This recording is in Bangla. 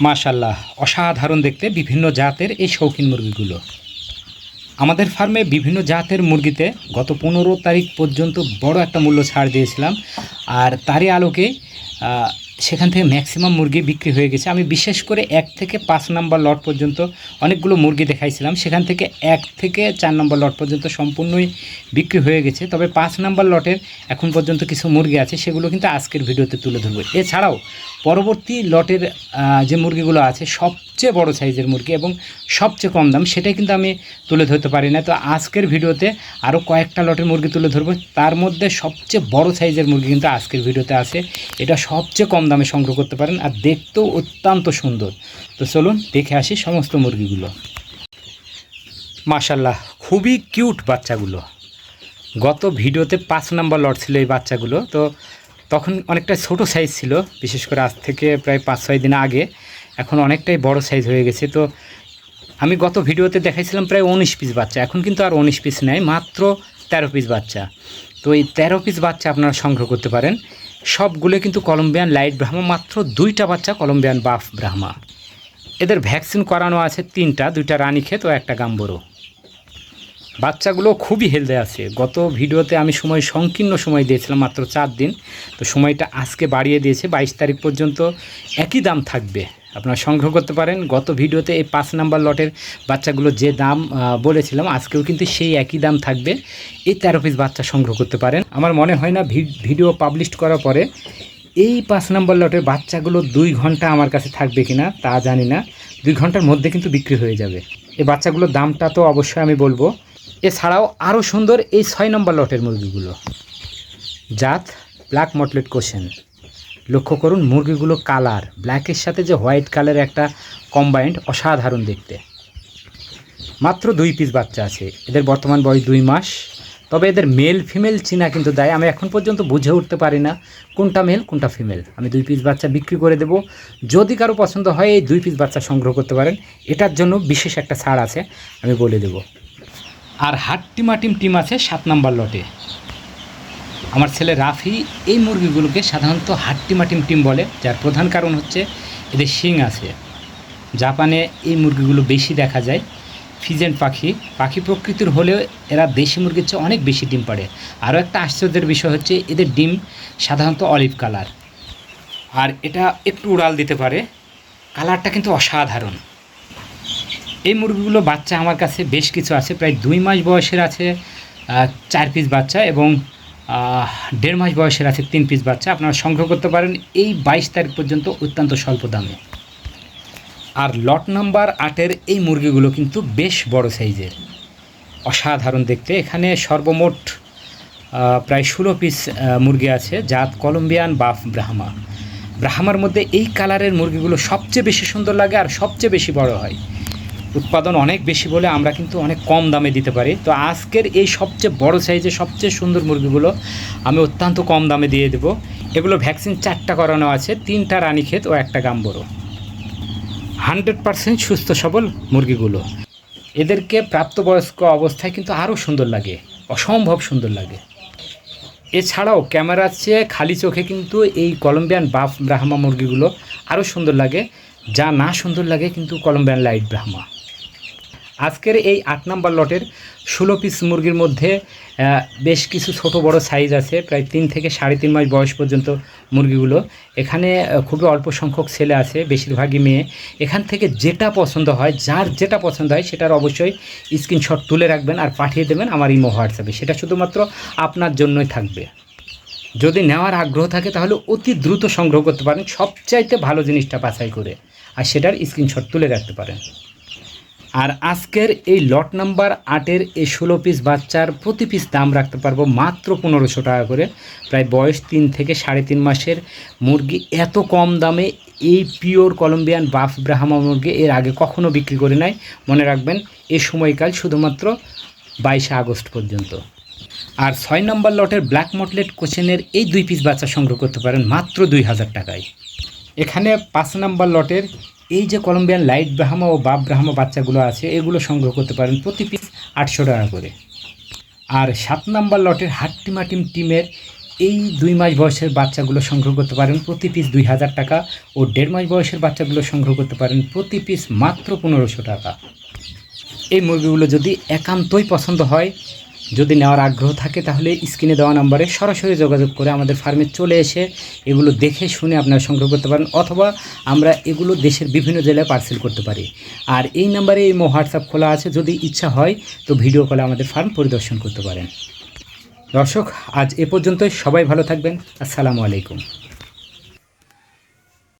মাশাল্লাহ অসাধারণ দেখতে বিভিন্ন জাতের এই শৌখিন মুরগিগুলো। আমাদের ফার্মে বিভিন্ন জাতের মুরগিতে গত পনেরো তারিখ পর্যন্ত বড় একটা মূল্য ছাড় দিয়েছিলাম, আর তারই আলোকে সেখান থেকে ম্যাক্সিমাম মুরগি বিক্রি হয়ে গেছে। আমি বিশেষ করে এক থেকে পাঁচ নাম্বার লট পর্যন্ত অনেকগুলো মুরগি দেখাইছিলাম। সেখান থেকে এক থেকে চার নম্বর লট পর্যন্ত সম্পূর্ণই বিক্রি হয়ে গেছে। তবে পাঁচ নাম্বার লটের এখন পর্যন্ত কিছু মুরগি আছে, সেগুলো কিন্তু আজকের ভিডিওতে তুলে ধরবো। এছাড়াও পরবর্তী লটের যে মুরগিগুলো আছে, সবচেয়ে বড় সাইজের মুরগি এবং সবচেয়ে কম দাম, সেটাই কিন্তু আমি তুলে ধরতে পারি না। তো আজকের ভিডিওতে আরও কয়েকটা লটের মুরগি তুলে ধরবো। তার মধ্যে সবচেয়ে বড় সাইজের মুরগি কিন্তু আজকের ভিডিওতে আছে। এটা সবচেয়ে কম দামে সংগ্রহ করতে পারেন আর দেখতেও অত্যন্ত সুন্দর। তো চলুন দেখে আসি সমস্ত মুরগিগুলো। মাশাল্লাহ খুবই কিউট বাচ্চাগুলো। গত ভিডিওতে পাঁচ নাম্বার লট ছিল এই বাচ্চাগুলো। তো তখন অনেকটা ছোট সাইজ ছিল, বিশেষ করে আজ থেকে প্রায় পাঁচ ছয় দিন আগে। এখন অনেকটাই বড় সাইজ হয়ে গেছে। তো আমি গত ভিডিওতে দেখাইছিলাম প্রায় উনিশ পিস বাচ্চা। এখন কিন্তু আর উনিশ পিস নেই, মাত্র তেরো পিস বাচ্চা। তো এই তেরো পিস বাচ্চা আপনারা সংগ্রহ করতে পারেন। সবগুলো কিন্তু কলম্বিয়ান লাইট ব্রাহ্মা, মাত্র দুইটা বাচ্চা কলম্বিয়ান বাফ ব্রাহ্মা। এদের ভ্যাকসিন করানো আছে তিনটা, দুইটা রানীক্ষেত ও একটা গাম্বরো। বাচ্চাগুলো খুবই হেলদে আছে। গত ভিডিওতে আমি সময়, সংকীর্ণ সময় দিয়েছিলাম মাত্র চার দিন। তো সময়টা আজকে বাড়িয়ে দিয়েছে, বাইশ তারিখ পর্যন্ত একই দাম থাকবে। আপনারা সংগ্রহ করতে পারেন। গত ভিডিওতে এই পাঁচ নাম্বার লটের বাচ্চাগুলো যে দাম বলেছিলাম, আজকেও কিন্তু সেই একই দাম থাকবে। এই তেরো পিস বাচ্চা সংগ্রহ করতে পারেন। আমার মনে হয় না ভিডিও পাবলিশ করার পরে এই পাঁচ নাম্বার লটের বাচ্চাগুলো দুই ঘণ্টা আমার কাছে থাকবে কিনা, তা জানি না। দুই ঘণ্টার মধ্যে কিন্তু বিক্রি হয়ে যাবে। এই বাচ্চাগুলোর দামটা তো অবশ্যই আমি বলব। এছাড়াও আরও সুন্দর এই ছয় নম্বর লটের মুরগিগুলো। জাত ব্ল্যাক মটলেট কোশেন লক্ষ্য করুন, মুরগিগুলো কালার। ব্ল্যাকের সাথে যে হোয়াইট কালারের একটা কম্বাইন্ড অসাধারণ দেখতে। মাত্র দুই পিস বাচ্চা আছে। এদের বর্তমান বয়স দুই মাস। তবে এদের মেল ফিমেল চিনা কিন্তু দেয়। আমি এখন পর্যন্ত বুঝে উঠতে পারি না কোনটা মেল কোনটা ফিমেল আমি দুই পিস বাচ্চা বিক্রি করে দেব। যদি কারও পছন্দ হয়, এই দুই পিস বাচ্চা সংগ্রহ করতে পারেন। এটার জন্য বিশেষ একটা ছাড় আছে, আমি বলে দেবো। আর হাট্টিমাটিম টিম আছে সাত নাম্বার লটে। আমার ছেলে রাফি এই মুরগিগুলোকে সাধারণত হাট্টিমাটিম টিম বলে, যার প্রধান কারণ হচ্ছে এদের শিং আছে। জাপানে এই মুরগিগুলো বেশি দেখা যায়। ফিজেন্ট পাখি পাখি প্রকৃতির হলেও এরা দেশি মুরগির চেয়ে অনেক বেশি ডিম পাড়ে। আরও একটা আশ্চর্যের বিষয় হচ্ছে এদের ডিম সাধারণত অলিভ কালার। আর এটা একটু উড়াল দিতে পারে। কালারটা কিন্তু অসাধারণ। এই মুরগিগুলো বাচ্চা আমার কাছে বেশ কিছু আছে, প্রায় দুই মাস বয়সের আছে চার পিস বাচ্চা এবং দেড় মাস বয়সের আছে তিন পিস বাচ্চা। আপনারা সংগ্রহ করতে পারেন। এই বাইশ তারিখ পর্যন্ত অত্যন্ত স্বল্প দামে। আর লট নাম্বার আটের এই মুরগিগুলো কিন্তু বেশ বড় সাইজের। অসাধারণ দেখতে। এখানে সর্বমোট প্রায় ষোলো পিস মুরগি আছে, জাত কলম্বিয়ান বাফ ব্রাহ্মা। ব্রাহ্মার মধ্যে এই কালারের মুরগিগুলো সবচেয়ে বেশি সুন্দর লাগে আর সবচেয়ে বেশি বড় হয়। উৎপাদন অনেক বেশি বলে আমরা কিন্তু অনেক কম দামে দিতে পারি। তো আজকের এই সবচেয়ে বড় সাইজের সবচেয়ে সুন্দর মুরগিগুলো আমি অত্যন্ত কম দামে দিয়ে দেবো। এগুলো ভ্যাকসিন চারটা করানো আছে, তিনটা রানীক্ষেত ও একটা গাম্বরো। হান্ড্রেড পারসেন্ট সুস্থ সবল মুরগিগুলো। এদেরকে প্রাপ্তবয়স্ক অবস্থায় কিন্তু আরও সুন্দর লাগে, অসম্ভব সুন্দর লাগে। এছাড়াও ক্যামেরার চেয়ে খালি চোখে কিন্তু এই কলম্বিয়ান বাফ ব্রাহ্মা মুরগিগুলো আরও সুন্দর লাগে, যা না সুন্দর লাগে কিন্তু কলম্বিয়ান লাইট ব্রাহ্মা। আজকের এই আট নাম্বার লটের ষোলো পিস মুরগির মধ্যে বেশ কিছু ছোট বড় সাইজ আছে, প্রায় তিন থেকে সাড়ে তিন মাস বয়স পর্যন্ত মুরগিগুলো। এখানে খুবই অল্প সংখ্যক ছেলে আছে, বেশিরভাগই মেয়ে। এখান থেকে যেটা পছন্দ হয়, যার যেটা পছন্দ হয়, সেটার অবশ্যই স্ক্রিনশট তুলে রাখবেন আর পাঠিয়ে দেবেন আমার ইমো হোয়াটসঅ্যাপে। সেটা শুধুমাত্র আপনার জন্যই থাকবে। যদি নেওয়ার আগ্রহ থাকে, তাহলে অতি দ্রুত সংগ্রহ করতে পারেন। সবচাইতে ভালো জিনিসটা বাছাই করে। আর সেটার স্ক্রিনশট তুলে রাখতে পারেন। আর আজকের এই লট নাম্বার আটের এই ষোলো পিস বাচ্চার প্রতি পিস দাম রাখতে পারব মাত্র পনেরোশো টাকা করে। প্রায় বয়স তিন থেকে সাড়ে তিন মাসের মুরগি এত কম দামে এই পিওর কলম্বিয়ান বাফ ব্রাহ্মা মুরগি এর আগে কখনো বিক্রি করে নাই। মনে রাখবেন, এ সময়কাল শুধুমাত্র বাইশে আগস্ট পর্যন্ত। আর ছয় নম্বর লটের ব্ল্যাক মটলেট কোচেনের এই দুই পিস বাচ্চা সংগ্রহ করতে পারেন মাত্র দুই হাজার টাকায়। এখানে পাঁচ নাম্বার লটের এই যে কলম্বিয়ান লাইট ব্রাহ্মা ও বাপ ব্রাহ্মা বাচ্চাগুলো আছে, এগুলো সংগ্রহ করতে পারেন প্রতি পিস আটশো টাকা করে। আর সাত নাম্বার লটের হাট্টিমাটিম টিমের এই দুই মাস বয়সের বাচ্চাগুলো সংগ্রহ করতে পারেন প্রতি পিস দুই হাজার টাকা ও দেড় মাস বয়সের বাচ্চাগুলো সংগ্রহ করতে পারেন প্রতি পিস মাত্র পনেরোশো টাকা। এই মুরগিগুলো যদি একান্তই পছন্দ হয় যদি নেওয়ার আগ্রহ থাকে তাহলে স্ক্রিনে দেওয়া নম্বরে সরাসরি যোগাযোগ করে আমাদের ফার্মে চলে এসে এগুলো দেখে শুনে আপনারা সংগ্রহ করতে পারেন অথবা আমরা এগুলো দেশের বিভিন্ন জেলায় পার্সেল করতে পারি। আর এই নাম্বারে এই হোয়াটসঅ্যাপ খোলা আছে, যদি ইচ্ছা হয় তো ভিডিও কলে আমাদের ফার্ম পরিদর্শন করতে পারেন। দর্শক, আজ এ পর্যন্তই। সবাই ভালো থাকবেন। আসসালামু আলাইকুম।